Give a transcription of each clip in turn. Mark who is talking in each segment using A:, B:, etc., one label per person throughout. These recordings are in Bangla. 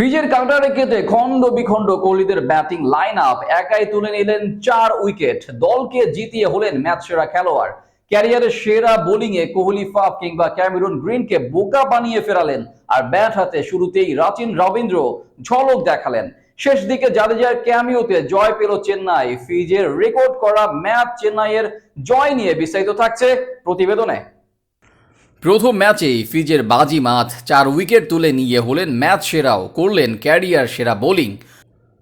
A: ফিজের কাউন্টারে কেটে খণ্ড বিখণ্ড কোহলিদের ব্যাটিং লাইন আপ একাই তুলে নিলেন চার উইকেট। দলকে জিতিয়ে হলেন ম্যাচ সেরা খেলোয়াড়। ক্যারিয়ারের সেরা বোলিং এ কোহলি, ফাফ কিংবা ক্যামেরুন গ্রিনকে বোকা বানিয়ে ফেরালেন আর ব্যাট হাতে শুরুতেই রাচিন রবীন্দ্র ঝলক দেখালেন। শেষ দিকে জাদেজার ক্যামিওতে জয় পেল চেন্নাই। ফিজের রেকর্ড করা ম্যাচ চেন্নাইয়ের জয় নিয়ে বিস্তারিত থাকছে প্রতিবেদনে। প্রথম ম্যাচেই ফিজের বাজি মাত চার উইকেট তুলে নিয়ে হলেন ম্যাচ সেরাও, করলেন ক্যারিয়ার সেরা বোলিং।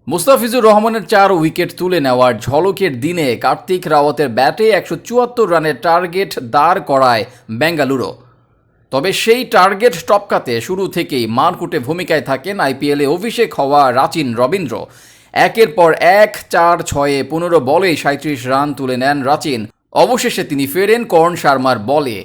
A: মুস্তাফিজুর রহমানের চার উইকেট তুলে নেওয়ার ঝলকের দিনে কার্তিক রাওয়াতের ব্যাটে একশো চুয়াত্তর রানের টার্গেট দাঁড় করায় বেঙ্গালুরু। তবে সেই টার্গেট টপকাতে শুরু থেকেই মারকুটে ভূমিকায় থাকেন আইপিএলে অভিষেক হওয়া রাচিন রবীন্দ্র। একের পর এক, চার, ছয়ে পনেরো বলেই সাঁত্রিশ রান তুলে নেন রাচিন। অবশেষে তিনি ফেরেন কর্ণ শর্মার বলে।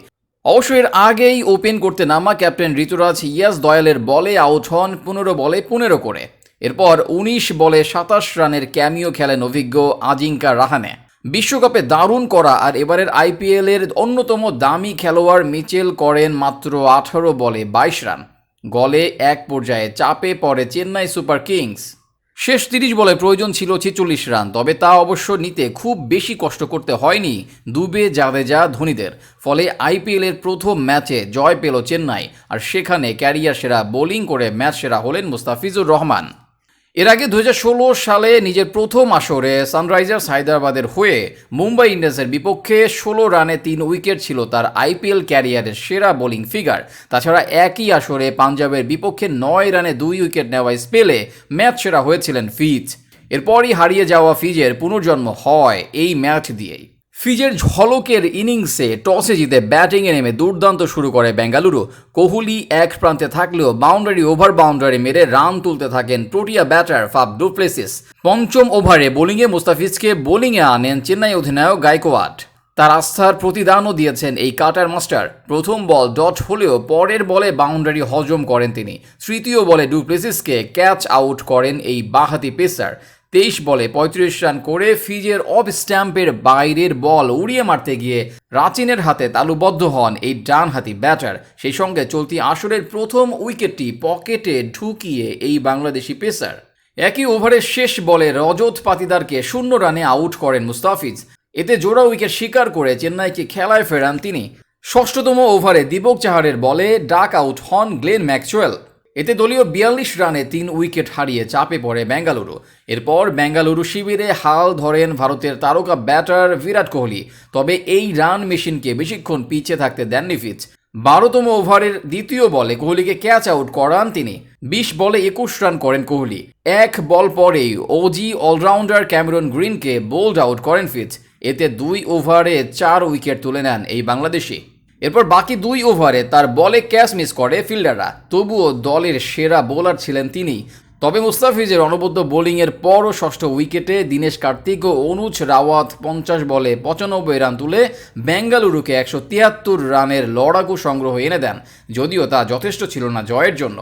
A: অবশ্য এর আগেই ওপেন করতে নামা ক্যাপ্টেন ঋতুরাজ ইয়াস দয়ালের বলে আউট হন পনেরো বলে পনেরো করে। এরপর উনিশ বলে সাতাশ রানের ক্যামিও খেলেন অভিজ্ঞ আজিঙ্কা রাহানে। বিশ্বকাপে দারুণ করা আর এবারের আইপিএল এর অন্যতম দামি খেলোয়াড় মিচেল করেন মাত্র আঠারো বলে বাইশ রান। গলে এক পর্যায়ে চাপে পড়ে চেন্নাই সুপার কিংস। শেষ তিরিশ বলে প্রয়োজন ছিল ছেচল্লিশ রান, তবে তা অবশ্য নিতে খুব বেশি কষ্ট করতে হয়নি দুবে জাদেজা ধোনিদের। ফলে আইপিএলের প্রথম ম্যাচে জয় পেল চেন্নাই, আর সেখানে ক্যারিয়ার সেরা বোলিং করে ম্যাচ সেরা হলেন মুস্তাফিজুর রহমান। এর আগে দু হাজার ষোলো সালে নিজের প্রথম আসরে সানরাইজার্স হায়দ্রাবাদের হয়ে মুম্বাই ইন্ডিয়ান্সের বিপক্ষে ষোলো রানে তিন উইকেট ছিল তার আইপিএল ক্যারিয়ারের সেরা বোলিং ফিগার। তাছাড়া একই আসরে পাঞ্জাবের বিপক্ষে নয় রানে দুই উইকেট নেওয়া স্পেলে ম্যাচ সেরা হয়েছিলেন ফিজ। এরপরই হারিয়ে যাওয়া ফিজের পুনর্জন্ম হয় এই ম্যাচ দিয়েই। ফিজের ঝলকের ইনিংসে টসে জিতে ব্যাটিংয়ে নেমে দুর্দান্ত শুরু করে বেঙ্গালুরু। কোহলি এক প্রান্তে থাকলেও বাউন্ডারি ওভার বাউন্ডারি মেরে রান তুলতে থাকেন প্রোটিয়া ব্যাটার ফাব ডুপ্লেসিস পঞ্চম ওভারে বোলিংয়ে মুস্তাফিজকে বোলিংয়ে আনেন চেন্নাই অধিনায়ক গাইকোয়াড তার আস্থার প্রতিদানও দিয়েছেন এই কাটার মাস্টার। প্রথম বল ডট হলেও পরের বলে বাউন্ডারি হজম করেন তিনি। তৃতীয় বলে ডুপ্লেসিসকে ক্যাচ আউট করেন এই বাহাতি পেসার। তেইশ বলে পঁয়ত্রিশ রান করে ফিজের অফ স্ট্যাম্পের বাইরের বল উড়িয়ে মারতে গিয়ে রাচিনের হাতে তালুবদ্ধ হন এই ডানহাতি ব্যাটার। সেই সঙ্গে চলতি আসরের প্রথম উইকেটটি পকেটে ঢুকিয়ে এই বাংলাদেশি পেসার। একই ওভারের শেষ বলে রজত পাতিদারকে শূন্য রানে আউট করেন মুস্তাফিজ। এতে জোড়া উইকেট শিকার করে চেন্নাইকে খেলায় ফেরান তিনি। ষষ্ঠতম ওভারে দীপক চাহারের বলে ডাক আউট হন গ্লেন ম্যাকচুয়েল এতে দলীয় বিয়াল্লিশ রানে তিন উইকেট হারিয়ে চাপে পড়ে বেঙ্গালুরু। এরপর বেঙ্গালুরু শিবিরে হাল ধরেন ভারতের তারকা ব্যাটার বিরাট কোহলি। তবে এই রান মেশিনকে বেশিক্ষণ পিছিয়ে থাকতে দেননি ফিচ। বারোতম ওভারের দ্বিতীয় বলে কোহলিকে ক্যাচ আউট করান তিনি। বিশ বলে একুশ রান করেন কোহলি। এক বল পরেই ওজি অলরাউন্ডার ক্যামেরন গ্রিনকে বোল্ড আউট করেন ফিচ। এতে দুই ওভারে চার উইকেট তুলে নেন এই বাংলাদেশি। এরপর বাকি দুই ওভারে তার বলে ক্যাচ মিস করে ফিল্ডাররা। তবুও দলের সেরা বোলার ছিলেন তিনি। তবে মুস্তাফিজের অনবদ্য বোলিংয়ের পরও ষষ্ঠ উইকেটে দীনেশ কার্তিক ও অনুজ রাওয়াত পঞ্চাশ বলে পঁচানব্বই রান তুলে বেঙ্গালুরুকে একশো তিয়াত্তর রানের লড়াকু সংগ্রহ এনে দেন। যদিও তা যথেষ্ট ছিল না জয়ের জন্য।